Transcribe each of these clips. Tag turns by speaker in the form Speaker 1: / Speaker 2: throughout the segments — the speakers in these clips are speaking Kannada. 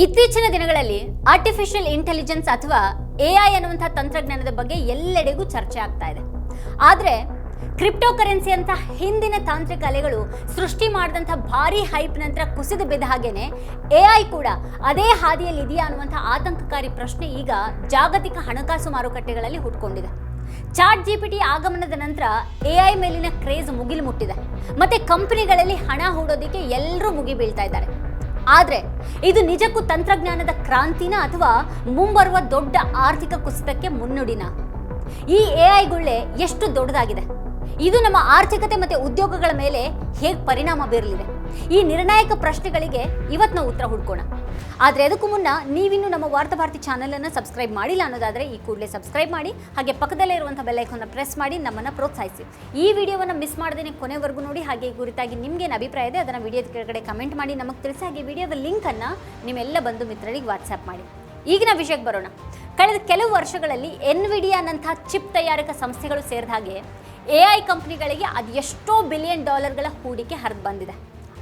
Speaker 1: ಇತ್ತೀಚಿನ ದಿನಗಳಲ್ಲಿ ಆರ್ಟಿಫಿಷಿಯಲ್ ಇಂಟೆಲಿಜೆನ್ಸ್ ಅಥವಾ ಎಐ ಅನ್ನುವಂಥ ತಂತ್ರಜ್ಞಾನದ ಬಗ್ಗೆ ಎಲ್ಲೆಡೆಗೂ ಚರ್ಚೆ ಆಗ್ತಾ ಇದೆ. ಆದರೆ ಕ್ರಿಪ್ಟೋ ಕರೆನ್ಸಿ ಅಂತ ಹಿಂದಿನ ತಾಂತ್ರಿಕ ಅಲೆಗಳು ಸೃಷ್ಟಿ ಮಾಡಿದಂಥ ಭಾರಿ ಹೈಪ್ ನಂತರ ಕುಸಿದು ಬಿದ್ದ ಹಾಗೇನೆ ಎಐ ಕೂಡ ಅದೇ ಹಾದಿಯಲ್ಲಿ ಇದೆಯಾ ಅನ್ನುವಂಥ ಆತಂಕಕಾರಿ ಪ್ರಶ್ನೆ ಈಗ ಜಾಗತಿಕ ಹಣಕಾಸು ಮಾರುಕಟ್ಟೆಗಳಲ್ಲಿ ಹುಟ್ಕೊಂಡಿದೆ. ಚಾಟ್ ಜಿಪಿಟಿ ಆಗಮನದ ನಂತರ ಎಐ ಮೇಲಿನ ಕ್ರೇಜ್ ಮುಗಿಲು ಮುಟ್ಟಿದೆ. ಮತ್ತೆ ಕಂಪನಿಗಳಲ್ಲಿ ಹಣ ಹೂಡೋದಕ್ಕೆ ಎಲ್ಲರೂ ಮುಗಿಬೀಳ್ತಾ ಇದ್ದಾರೆ. ಆದ್ರೆ ಇದು ನಿಜಕ್ಕೂ ತಂತ್ರಜ್ಞಾನದ ಕ್ರಾಂತಿನ ಅಥವಾ ಮುಂಬರುವ ದೊಡ್ಡ ಆರ್ಥಿಕ ಕುಸಿತಕ್ಕೆ ಮುನ್ನುಡಿನ? ಈ ಎಐ ಗುಳ್ಳೆ ಎಷ್ಟು ದೊಡ್ಡದಾಗಿದೆ? ಇದು ನಮ್ಮ ಆರ್ಥಿಕತೆ ಮತ್ತು ಉದ್ಯೋಗಗಳ ಮೇಲೆ ಹೇಗೆ ಪರಿಣಾಮ ಬೀರಲಿದೆ? ಈ ನಿರ್ಣಾಯಕ ಪ್ರಶ್ನೆಗಳಿಗೆ ಇವತ್ತು ನಾವು ಉತ್ತರ ಹುಡ್ಕೋಣ. ಆದರೆ ಅದಕ್ಕೂ ಮುನ್ನ ನೀವಿನ್ನು ನಮ್ಮ ವಾರ್ತಾ ಭಾರತಿ ಅನ್ನು ಸಬ್ಸ್ಕ್ರೈಬ್ ಮಾಡಿಲ್ಲ ಅನ್ನೋದಾದ್ರೆ ಈ ಕೂಡಲೇ ಸಬ್ಸ್ಕ್ರೈಬ್ ಮಾಡಿ, ಹಾಗೆ ಪಕ್ಕದಲ್ಲೇ ಇರುವಂಥ ಬೆಲ್ಲೈಕನ್ನ ಪ್ರೆಸ್ ಮಾಡಿ ನಮ್ಮನ್ನು ಪ್ರೋತ್ಸಾಹಿಸಿ. ಈ ವಿಡಿಯೋವನ್ನು ಮಿಸ್ ಮಾಡದೇ ಕೊನೆವರೆಗೂ ನೋಡಿ, ಹಾಗೆ ಈ ಕುರಿತಾಗಿ ನಿಮ್ಗೇನು ಅಭಿಪ್ರಾಯ ಇದೆ ಅದನ್ನು ವಿಡಿಯೋದ ಕೆಳಗಡೆ ಕಮೆಂಟ್ ಮಾಡಿ, ನಮಗೆ ತಿಳಿಸಿ ಹಾಗೆ ವಿಡಿಯೋದ ಲಿಂಕನ್ನು ನಿಮ್ಮೆಲ್ಲ ಬಂಧು ಮಿತ್ರರಿಗೆ ವಾಟ್ಸ್ಆ್ಯಪ್ ಮಾಡಿ. ಈಗಿನ ವಿಷಯಕ್ಕೆ ಬರೋಣ. ಕಳೆದ ಕೆಲವು ವರ್ಷಗಳಲ್ಲಿ ಎನ್ವಿಡಿಯಾನಂಥ ಚಿಪ್ ತಯಾರಕ ಸಂಸ್ಥೆಗಳು ಸೇರಿದ ಹಾಗೆ ಎ ಐ ಕಂಪ್ನಿಗಳಿಗೆ ಅದು ಎಷ್ಟೋ ಬಿಲಿಯನ್ ಡಾಲರ್ಗಳ ಹೂಡಿಕೆ ಹರಿದು ಬಂದಿದೆ.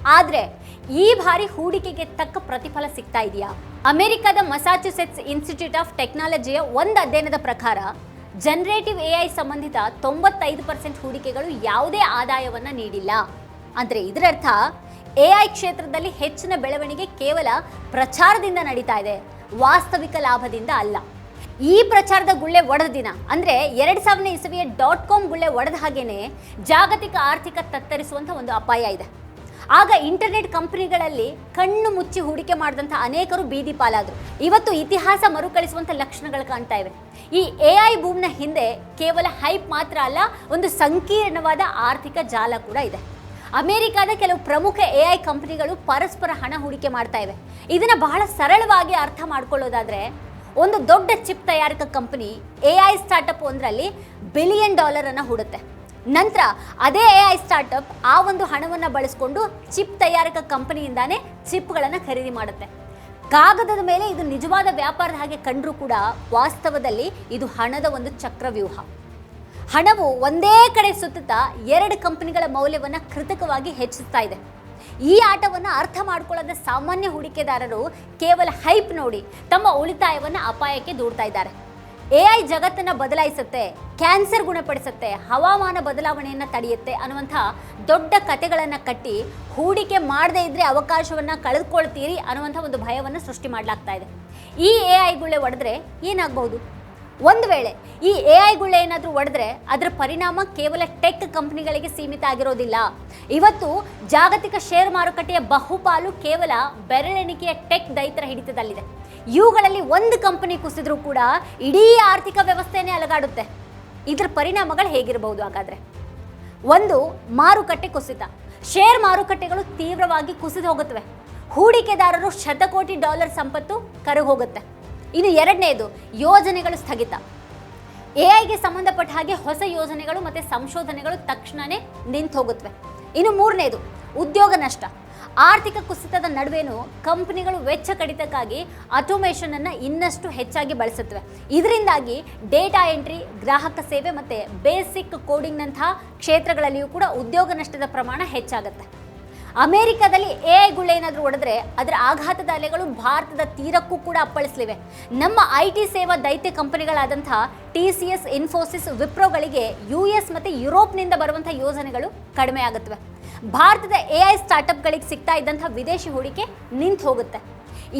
Speaker 1: ಆದರೆ, ಈ ಬಾರಿ ಹೂಡಿಕೆಗೆ ತಕ್ಕ ಪ್ರತಿಫಲ ಸಿಗ್ತಾ ಇದೆಯಾ? ಅಮೆರಿಕದ ಮಸಾಚುಸೆಟ್ಸ್ ಇನ್ಸ್ಟಿಟ್ಯೂಟ್ ಆಫ್ ಟೆಕ್ನಾಲಜಿಯ ಒಂದು ಅಧ್ಯಯನದ ಪ್ರಕಾರ ಜನರೇಟಿವ್ ಎ ಐ ಸಂಬಂಧಿತ ತೊಂಬತ್ತೈದು ಪರ್ಸೆಂಟ್ ಹೂಡಿಕೆಗಳು ಯಾವುದೇ ಆದಾಯವನ್ನು ನೀಡಿಲ್ಲ. ಅಂದರೆ ಇದರರ್ಥ ಎ ಐ ಕ್ಷೇತ್ರದಲ್ಲಿ ಹೆಚ್ಚಿನ ಬೆಳವಣಿಗೆ ಕೇವಲ ಪ್ರಚಾರದಿಂದ ನಡೀತಾ ಇದೆ, ವಾಸ್ತವಿಕ ಲಾಭದಿಂದ ಅಲ್ಲ. ಈ ಪ್ರಚಾರದ ಗುಳ್ಳೆ ಒಡೆದ ದಿನ. ಅಂದರೆ ಎರಡು ಸಾವಿರದ ಇಸವಿಯ ಡಾಟ್ ಕಾಮ್ ಗುಳ್ಳೆ ಒಡೆದ ಹಾಗೇನೆ ಜಾಗತಿಕ ಆರ್ಥಿಕ ತತ್ತರಿಸುವಂಥ ಒಂದು ಅಪಾಯ ಇದೆ. ಆಗ ಇಂಟರ್ನೆಟ್ ಕಂಪನಿಗಳಲ್ಲಿ ಕಣ್ಣು ಮುಚ್ಚಿ ಹೂಡಿಕೆ ಮಾಡಿದಂಥ ಅನೇಕರು ಬೀದಿ ಪಾಲಾದರು. ಇವತ್ತು ಇತಿಹಾಸ ಮರುಕಳಿಸುವಂಥ ಲಕ್ಷಣಗಳು ಕಾಣ್ತಾ ಇವೆ. ಈ ಎ ಐ ಬೂಮ್ನ ಹಿಂದೆ ಕೇವಲ ಹೈಪ್ ಮಾತ್ರ ಅಲ್ಲ, ಒಂದು ಸಂಕೀರ್ಣವಾದ ಆರ್ಥಿಕ ಜಾಲ ಕೂಡ ಇದೆ. ಅಮೆರಿಕಾದ ಕೆಲವು ಪ್ರಮುಖ ಎ ಐ ಕಂಪನಿಗಳು ಪರಸ್ಪರ ಹಣ ಹೂಡಿಕೆ ಮಾಡ್ತಾ ಇದನ್ನ ಬಹಳ ಸರಳವಾಗಿ ಅರ್ಥ ಮಾಡ್ಕೊಳ್ಳೋದಾದ್ರೆ ಒಂದು ದೊಡ್ಡ ಚಿಪ್ ತಯಾರಕ ಕಂಪನಿ ಎ ಐ ಸ್ಟಾರ್ಟಪ್ ಒಂದರಲ್ಲಿ ಬಿಲಿಯನ್ ಡಾಲರನ್ನು ಹೂಡುತ್ತೆ. ನಂತರ ಅದೇ ಎ ಐ ಸ್ಟಾರ್ಟಪ್ ಆ ಒಂದು ಹಣವನ್ನು ಬಳಸ್ಕೊಂಡು ಚಿಪ್ ತಯಾರಕ ಕಂಪನಿಯಿಂದಾನೇ ಚಿಪ್ಗಳನ್ನು ಖರೀದಿ ಮಾಡುತ್ತೆ. ಕಾಗದದ ಮೇಲೆ ಇದು ನಿಜವಾದ ವ್ಯಾಪಾರದ ಹಾಗೆ ಕಂಡರೂ ಕೂಡ ವಾಸ್ತವದಲ್ಲಿ ಇದು ಹಣದ ಒಂದು ಚಕ್ರವ್ಯೂಹ. ಹಣವು ಒಂದೇ ಕಡೆ ಸುತ್ತುತ್ತಾ ಎರಡು ಕಂಪನಿಗಳ ಮೌಲ್ಯವನ್ನು ಕೃತಕವಾಗಿ ಹೆಚ್ಚಿಸ್ತಾ ಇದೆ. ಈ ಆಟವನ್ನು ಅರ್ಥ ಮಾಡಿಕೊಳ್ಳದ ಸಾಮಾನ್ಯ ಹೂಡಿಕೆದಾರರು ಕೇವಲ ಹೈಪ್ ನೋಡಿ ತಮ್ಮ ಉಳಿತಾಯವನ್ನು ಅಪಾಯಕ್ಕೆ ದೂಡ್ತಾ ಇದ್ದಾರೆ. ಎ ಐ ಜಗತ್ತನ್ನು ಬದಲಾಯಿಸುತ್ತೆ, ಕ್ಯಾನ್ಸರ್ ಗುಣಪಡಿಸುತ್ತೆ, ಹವಾಮಾನ ಬದಲಾವಣೆಯನ್ನು ತಡೆಯುತ್ತೆ ಅನ್ನುವಂಥ ದೊಡ್ಡ ಕತೆಗಳನ್ನು ಕಟ್ಟಿ ಹೂಡಿಕೆ ಮಾಡದೇ ಇದ್ದರೆ ಅವಕಾಶವನ್ನು ಕಳೆದುಕೊಳ್ತೀರಿ ಅನ್ನುವಂಥ ಒಂದು ಭಯವನ್ನು ಸೃಷ್ಟಿ ಮಾಡಲಾಗ್ತಾ ಇದೆ. ಈ ಎ ಐಗಳೇ ಒಡೆದ್ರೆ ಏನಾಗಬಹುದು? ಒಂದು ವೇಳೆ ಈ ಎ ಐಗಳು ಏನಾದರೂ ಒಡೆದ್ರೆ ಅದರ ಪರಿಣಾಮ ಕೇವಲ ಟೆಕ್ ಕಂಪ್ನಿಗಳಿಗೆ ಸೀಮಿತ ಆಗಿರೋದಿಲ್ಲ. ಇವತ್ತು ಜಾಗತಿಕ ಶೇರ್ ಮಾರುಕಟ್ಟೆಯ ಬಹುಪಾಲು ಕೇವಲ ಬೆರಳೆಣಿಕೆಯ ಟೆಕ್ ದೈತರ ಹಿಡಿತದಲ್ಲಿದೆ. ಇವುಗಳಲ್ಲಿ ಒಂದು ಕಂಪನಿ ಕುಸಿದ್ರೂ ಕೂಡ ಇಡೀ ಆರ್ಥಿಕ ವ್ಯವಸ್ಥೆನೇ ಅಲಗಾಡುತ್ತೆ. ಇದರ ಪರಿಣಾಮಗಳು ಹೇಗಿರಬಹುದು ಹಾಗಾದರೆ? ಒಂದು, ಮಾರುಕಟ್ಟೆ ಕುಸಿತ. ಶೇರ್ ಮಾರುಕಟ್ಟೆಗಳು ತೀವ್ರವಾಗಿ ಕುಸಿದು ಹೋಗುತ್ತವೆ. ಹೂಡಿಕೆದಾರರು ಶತಕೋಟಿ ಡಾಲರ್ ಸಂಪತ್ತು ಕರಗಿ ಹೋಗುತ್ತೆ ಇನ್ನು ಎರಡನೇದು, ಯೋಜನೆಗಳು ಸ್ಥಗಿತ. ಎ ಐಗೆ ಸಂಬಂಧಪಟ್ಟ ಹಾಗೆ ಹೊಸ ಯೋಜನೆಗಳು ಮತ್ತು ಸಂಶೋಧನೆಗಳು ತಕ್ಷಣವೇ ನಿಂತು ಹೋಗುತ್ತವೆ. ಇನ್ನು ಮೂರನೇದು, ಉದ್ಯೋಗ ನಷ್ಟ. ಆರ್ಥಿಕ ಕುಸಿತದ ನಡುವೆನೂ ಕಂಪನಿಗಳು ವೆಚ್ಚ ಕಡಿತಕ್ಕಾಗಿ ಅಟೋಮೇಷನನ್ನು ಇನ್ನಷ್ಟು ಹೆಚ್ಚಾಗಿ ಬಳಸುತ್ತವೆ. ಇದರಿಂದಾಗಿ ಡೇಟಾ ಎಂಟ್ರಿ ಗ್ರಾಹಕ ಸೇವೆ ಮತ್ತು ಬೇಸಿಕ್ ಕೋಡಿಂಗ್ನಂತಹ ಕ್ಷೇತ್ರಗಳಲ್ಲಿಯೂ ಕೂಡ ಉದ್ಯೋಗ ನಷ್ಟದ ಪ್ರಮಾಣ ಹೆಚ್ಚಾಗುತ್ತೆ. ಅಮೆರಿಕದಲ್ಲಿ ಎ ಐಗಳು ಏನಾದರೂ ಹೊಡೆದ್ರೆ ಅದರ ಆಘಾತದ ಅಲೆಗಳು ಭಾರತದ ತೀರಕ್ಕೂ ಕೂಡ ಅಪ್ಪಳಿಸಲಿವೆ. ನಮ್ಮ ಐ ಟಿ ಸೇವಾ ದೈತ್ಯ ಕಂಪನಿಗಳಾದಂಥ ಟಿ ಸಿ ಎಸ್, ಇನ್ಫೋಸಿಸ್, ವಿಪ್ರೋಗಳಿಗೆ ಯು ಎಸ್ ಮತ್ತು ಯುರೋಪ್ನಿಂದ ಬರುವಂಥ ಯೋಜನೆಗಳು ಕಡಿಮೆ ಆಗುತ್ತವೆ. ಭಾರತದ ಎ ಐ ಸ್ಟಾರ್ಟಪ್ಗಳಿಗೆ ಸಿಗ್ತಾ ಇದ್ದಂಥ ವಿದೇಶಿ ಹೂಡಿಕೆ ನಿಂತು ಹೋಗುತ್ತೆ.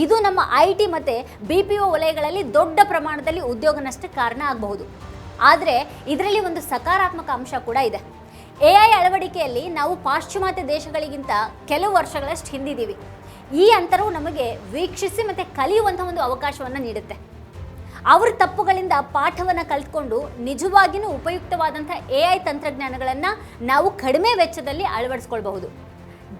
Speaker 1: ಇದು ನಮ್ಮ ಐ ಟಿ ಮತ್ತು ಬಿ ಪಿ ಒ ವಲಯಗಳಲ್ಲಿ ದೊಡ್ಡ ಪ್ರಮಾಣದಲ್ಲಿ ಉದ್ಯೋಗ ನಷ್ಟಕ್ಕೆ ಕಾರಣ ಆಗಬಹುದು. ಆದರೆ ಇದರಲ್ಲಿ ಒಂದು ಸಕಾರಾತ್ಮಕ ಅಂಶ ಕೂಡ ಇದೆ. ಎ ಐ ಅಳವಡಿಕೆಯಲ್ಲಿ ನಾವು ಪಾಶ್ಚಿಮಾತ್ಯ ದೇಶಗಳಿಗಿಂತ ಕೆಲವು ವರ್ಷಗಳಷ್ಟು ಹಿಂದಿದ್ದೀವಿ. ಈ ಅಂತರವು ನಮಗೆ ವೀಕ್ಷಿಸಿ ಮತ್ತು ಕಲಿಯುವಂಥ ಒಂದು ಅವಕಾಶವನ್ನು ನೀಡುತ್ತೆ. ಅವ್ರ ತಪ್ಪುಗಳಿಂದ ಪಾಠವನ್ನು ಕಲ್ತ್ಕೊಂಡು ನಿಜವಾಗಿಯೂ ಉಪಯುಕ್ತವಾದಂಥ ಎ ಐ ತಂತ್ರಜ್ಞಾನಗಳನ್ನು ನಾವು ಕಡಿಮೆ ವೆಚ್ಚದಲ್ಲಿ ಅಳವಡಿಸ್ಕೊಳ್ಬಹುದು.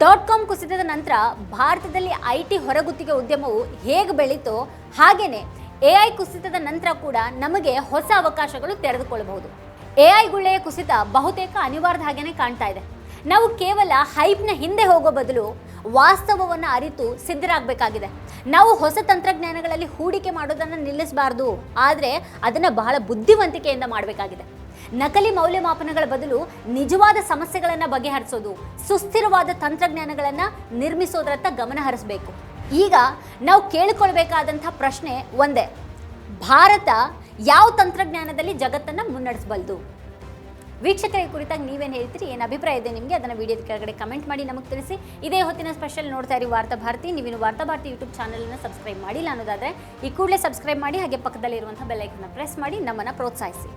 Speaker 1: ಡಾಟ್ ಕಾಮ್ ಕುಸಿತದ ನಂತರ ಭಾರತದಲ್ಲಿ ಐ ಟಿ ಹೊರಗುತ್ತಿಗೆ ಉದ್ಯಮವು ಹೇಗೆ ಬೆಳೀತೋ ಹಾಗೆಯೇ ಎ ಐ ಕುಸಿತದ ನಂತರ ಕೂಡ ನಮಗೆ ಹೊಸ ಅವಕಾಶಗಳು ತೆರೆದುಕೊಳ್ಳಬಹುದು. ಎ ಐ ಗುಳ್ಳೆಯ ಕುಸಿತ ಬಹುತೇಕ ಅನಿವಾರ್ಯ ಹಾಗೇನೆ ಕಾಣ್ತಾ ಇದೆ. ನಾವು ಕೇವಲ ಹೈಪ್ನ ಹಿಂದೆ ಹೋಗೋ ಬದಲು ವಾಸ್ತವವನ್ನು ಅರಿತು ಸಿದ್ಧರಾಗಬೇಕಾಗಿದೆ. ನಾವು ಹೊಸ ತಂತ್ರಜ್ಞಾನಗಳಲ್ಲಿ ಹೂಡಿಕೆ ಮಾಡೋದನ್ನು ನಿಲ್ಲಿಸಬಾರ್ದು. ಆದರೆ ಅದನ್ನು ಬಹಳ ಬುದ್ಧಿವಂತಿಕೆಯಿಂದ ಮಾಡಬೇಕಾಗಿದೆ. ನಕಲಿ ಮೌಲ್ಯಮಾಪನಗಳ ಬದಲು ನಿಜವಾದ ಸಮಸ್ಯೆಗಳನ್ನು ಬಗೆಹರಿಸೋದು, ಸುಸ್ಥಿರವಾದ ತಂತ್ರಜ್ಞಾನಗಳನ್ನು ನಿರ್ಮಿಸೋದ್ರತ್ತ ಗಮನ ಹರಿಸಬೇಕು. ಈಗ ನಾವು ಕೇಳಿಕೊಳ್ಬೇಕಾದಂಥ ಪ್ರಶ್ನೆ ಒಂದೇ. ಭಾರತ ಯಾವ ತಂತ್ರಜ್ಞಾನದಲ್ಲಿ ಜಗತ್ತನ್ನು ಮುನ್ನಡೆಸಬಲ್ದು? ವೀಕ್ಷಕರ ಕುರಿತಾಗಿ ನೀವೇನು ಹೇಳ್ತೀರಿ? ಏನು ಅಭಿಪ್ರಾಯ ಇದೆ ನಿಮಗೆ? ಅದನ್ನು ವಿಡಿಯೋದ ಕೆಳಗಡೆ ಕಮೆಂಟ್ ಮಾಡಿ ನಮಗೆ ತಿಳಿಸಿ. ಇದೇ ಹೊತ್ತಿನ ಸ್ಪೆಷಲ್ ನೋಡ್ತಾ ಇರಿ ವಾರ್ತಾ ಭಾರತಿ. ನೀವಿನ ವಾರ್ತಾ ಭಾರತಿ ಯೂಟ್ಯೂಬ್ ಚಾನಲನ್ನು ಸಬ್ಸ್ಕ್ರೈಬ್ ಮಾಡಿಲ್ಲ ಅನ್ನೋದಾದರೆ ಈ ಕೂಡಲೇ ಸಬ್ಸ್ಕ್ರೈಬ್ ಮಾಡಿ, ಹಾಗೆ ಪಕ್ಕದಲ್ಲಿರುವಂಥ ಬೆಲ್ಲೈಕನ್ನ ಪ್ರೆಸ್ ಮಾಡಿ ನಮ್ಮನ್ನು ಪ್ರೋತ್ಸಾಹಿಸಿ.